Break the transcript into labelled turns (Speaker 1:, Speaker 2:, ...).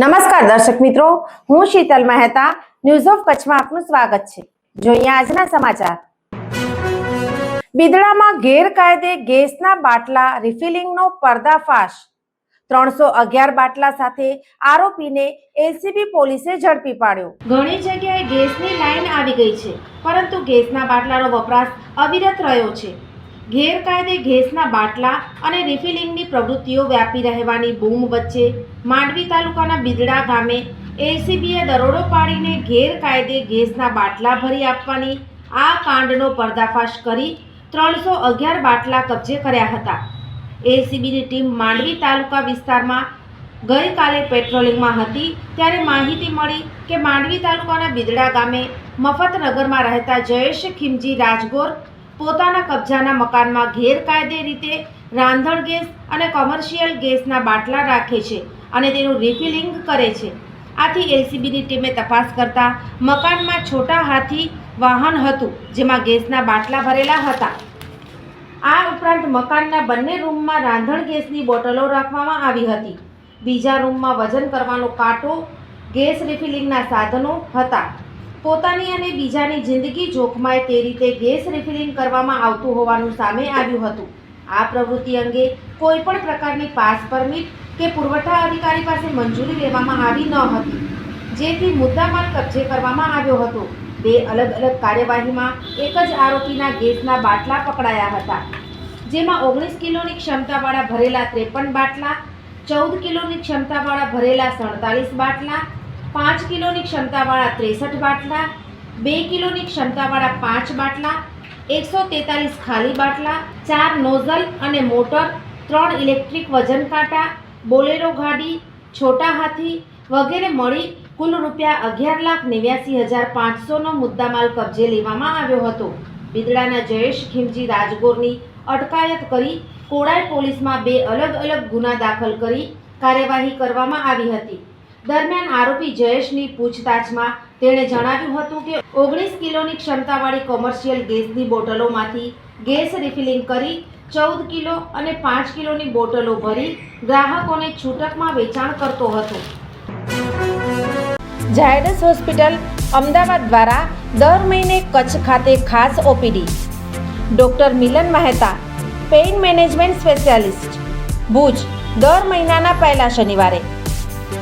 Speaker 1: નમસ્કાર દર્શક મિત્રો, હું શીતલ મહેતા ન્યૂઝ ઓફ કચ્છમાં આપનું સ્વાગત છે. જોઈએ આજના સમાચાર. બિદડામાં ગેરકાયદે ગેસના બાટલા રિફિલિંગનો પર્દાફાશ. ત્રણસો અગિયાર બાટલા સાથે આરોપીને એલસીબી પોલીસે ઝડપી પાડ્યો. ઘણી જગ્યાએ ગેસની લાઈન આવી ગઈ છે, પરંતુ ગેસના બાટલાનો વપરાશ અવિરત રહ્યો છે. ગેરકાયદે ગેસના બાટલા અને રિફિલિંગની પ્રવૃત્તિઓ વ્યાપી રહેવાની બૂમ વચ્ચે માંડવી તાલુકાના બિદડા ગામે એલસીબીએ દરોડો પાડીને ગેરકાયદે ગેસના બાટલા ભરી આપવાની આ કાંડનો પર્દાફાશ કરી ત્રણસો અગિયાર બાટલા કબજે કર્યા હતા. એલસીબીની ટીમ માંડવી તાલુકા વિસ્તારમાં ગઈકાલે પેટ્રોલિંગમાં હતી, ત્યારે માહિતી મળી કે માંડવી તાલુકાના બિદડા ગામે મફતનગરમાં રહેતા જયેશ ખીમજી રાજગોર પોતાના કબજાના મકાનમાં ગેરકાયદે રીતે રાંધણ ગેસ અને કોમર્શિયલ ગેસના બાટલા રાખે છે અને તેનું રિફિલિંગ કરે છે. આથી એલસીબીની ટીમે તપાસ કરતા મકાનમાં છોટા હાથી વાહન હતું, જેમાં ગેસના બાટલા ભરેલા હતા. આ ઉપરાંત મકાનના બંને રૂમમાં રાંધણ ગેસની બોટલો રાખવામાં આવી હતી. બીજા રૂમમાં વજન કરવાનો કાંટો ગેસ રિફિલિંગના સાધનો હતા. પોતાની અને બીજાની જિંદગી જોખમાય તે રીતે ગેસ રિફિલિંગ કરવામાં આવતું હોવાનું સામે આવ્યું હતું. આ પ્રવૃત્તિ અંગે કોઈ પણ પ્રકારની પાસ પરમિટ કે પુરવઠા અધિકારી પાસે મંજૂરી લેવામાં આવી ન હતી. જેથી મુદ્દામાલ કબજે કરવામાં આવ્યો હતો. બે અલગ અલગ કાર્યવાહીમાં એક જ આરોપીના ગેસના બાટલા પકડાયા હતા. જેમાં ઓગણીસ કિલોની ક્ષમતાવાળા ભરેલા ત્રેપન બાટલા, ચૌદ કિલોની ક્ષમતાવાળા ભરેલા સડતાલીસ બાટલા પાંચ કિલોની ક્ષમતાવાળા ત્રેસઠ બાટલા, બે કિલોની ક્ષમતાવાળા પાંચ બાટલા, એકસો તેતાલીસ ખાલી બાટલા, ચાર નોઝલ અને મોટર, ત્રણ ઇલેક્ટ્રિક વજન કાંટા, બોલેરો ગાડી, છોટા હાથી વગેરે મળી કુલ રૂપિયા અગિયાર લાખ નેવ્યાસી હજાર પાંચસોનો મુદ્દામાલ કબજે લેવામાં આવ્યો હતો. બિદડાના જયેશ ખીમજી રાજગોરની અટકાયત કરી કોડાય પોલીસમાં બે અલગ અલગ ગુના દાખલ કરી કાર્યવાહી કરવામાં આવી હતી. દરમિયાન આરોપી જયેશની પૂછતાછમાં તેણે જણાવ્યું હતું કે ઓગણીસ કિલોની ક્ષમતાવાળી કોમર્શિયલ ગેસની બોટલોમાંથી ગેસ રિફિલિંગ કરી, ચૌદ કિલો અને પાંચ કિલોની બોટલો ભરી ગ્રાહકોને છૂટકમાં વેચાણ કરતો હતો. ઝાયડસ હોસ્પિટલ અમદાવાદ દ્વારા દર મહિને કચ્છ ખાતે ખાસ OPD. Doctor Milan Mehta, pain management specialist. Bhuj, દર મહિનાના પહેલા શનિવારે.